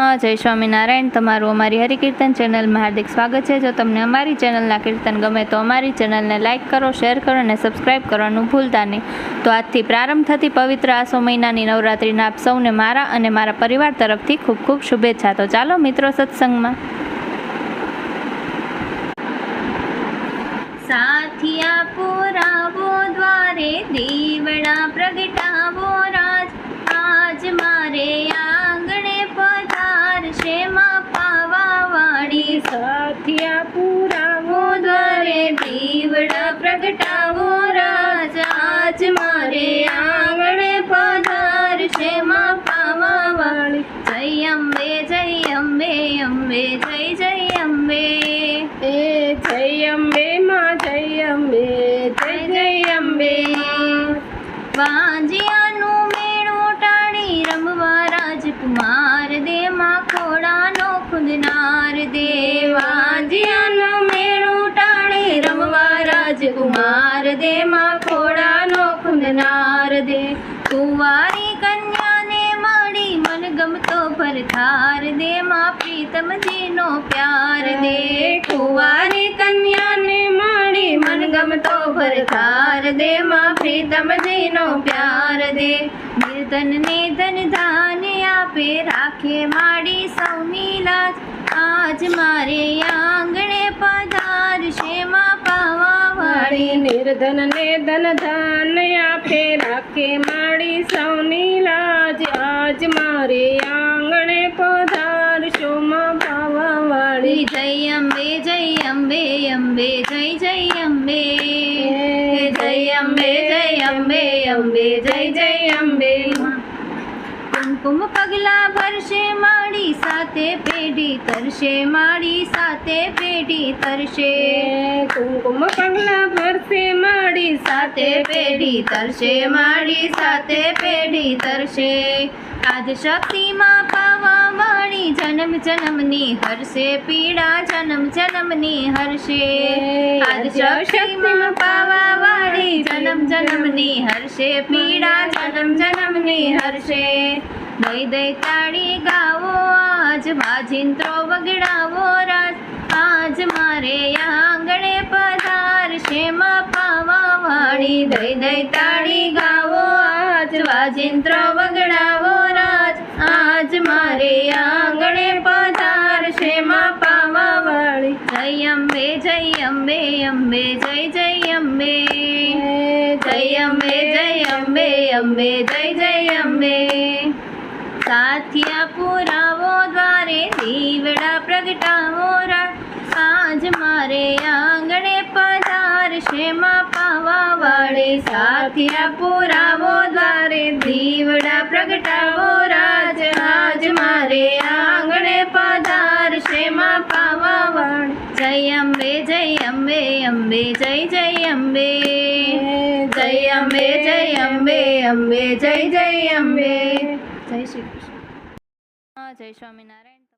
જય સ્વામિનારાયણ. તમારું અમારી હરિકીર્તન ચેનલમાં હાર્દિક સ્વાગત છે. જો તમને અમારી ચેનલના કીર્તન ગમે તો અમારી ચેનલને લાઇક કરો, શેર કરો અને સબસ્ક્રાઇબ કરવાનું ભૂલતા નહીં. તો આજથી પ્રારંભ થતી પવિત્ર આસો મહિનાની નવરાત્રિના આપ સૌને મારા અને મારા પરિવાર તરફથી ખૂબ ખૂબ શુભેચ્છા. તો ચાલો મિત્રો સત્સંગમાં. સાથિયા પુરાવો દ્વારે દીવડા પ્રગટાવો સાથિયા પુરાવો દ્વારે દીવડા પ્રગટાવો રાજા આજ મારે આંગણે પધારશે માં પાવા વાળી જય અંબે જય અંબે અંબે જય જય અંબે. એ જય અંબે માં જય અંબે જય જય અંબે વાંજિયાનું મેળું ટાણી રમવા રાજકુમાર દે માં ખોડાનો ખુદનાર દે. વાંજિયાનું મેળો ટાળી રમવા રાજકુમાર દે માં ખોડાનો ખુંદનાર દે. કુંવારી કન્યાને મળી મન ગમતો ભરથાર દે, માં પ્રીતમજીનો પ્યાર દે. કુંવારી કન્યાને મળી મન ગમતો ભરથાર દે, માં પ્રીતમજીનો પ્યાર દે. નિર્ધન ને ધન ધાન આપે, રાખે માડી સૌની લાજ. આજ મારે આંગણે પધારશે માં પાવા વાળી નિર્ધન ને ધન ધાન આપે રાખે માડી સૌની લાજ. આજ મારે આંગણે પધારશો માં પાવા વાળી જય અંબે જય અંબે અંબે જય જય અંબે. જય અંબે જય અંબે અંબે જય જય અંબે. કુમકુમ પગલા ભરશે માડી સાથે પેઢી તરશે માળી સાથે પેઢી તરશે. કુમકુમ પગલા ભરશે માળી સાથે પેઢી તરશે માળી સાથે પેઢી તરશે. આજ શક્તિમાં પાવા વાણી જન્મ જન્મની હરશે પીડા જન્મ જન્મની હરશે. આજ શક્તિમાં પાવા વાળી જન્મ જન્મની હરશે પીડા જન્મ જન્મની હરશે. દઈ દઈ તાળી ગાવો, આજ વાજિંત્રો વગડાવો રાજ આજ મારે આંગણે પધારશે માં પાવા વાળી. દઈ દઈ તાળી ગાવો, આજ વાજિંત્રો વગડાવો રાજ આજ મારે આંગણે પધારશે માં પાવા વાળી. જય અંબે જય અંબે અંબે, જય જય અંબે. જય અંબે જય અંબે અંબે, જય જય અંબે. સાથિયા પુરાવો દ્વારે દીવડા પ્રગટાવો રાત આજ મારે આંગણે પધારશે માં પાવા વાળે. સાથિયા પુરાવો દ્વારે દીવડા પ્રગટાવો રાજ. આજ મારે આંગણે પધારશે માં પાવા વાળી. જય અંબે જય અંબે અંબે, જય જય અંબે. જય અંબે જય અંબે અંબે, જય જય અંબે. જય શ્રી કૃષ્ણ. જય સ્વામિનારાયણ.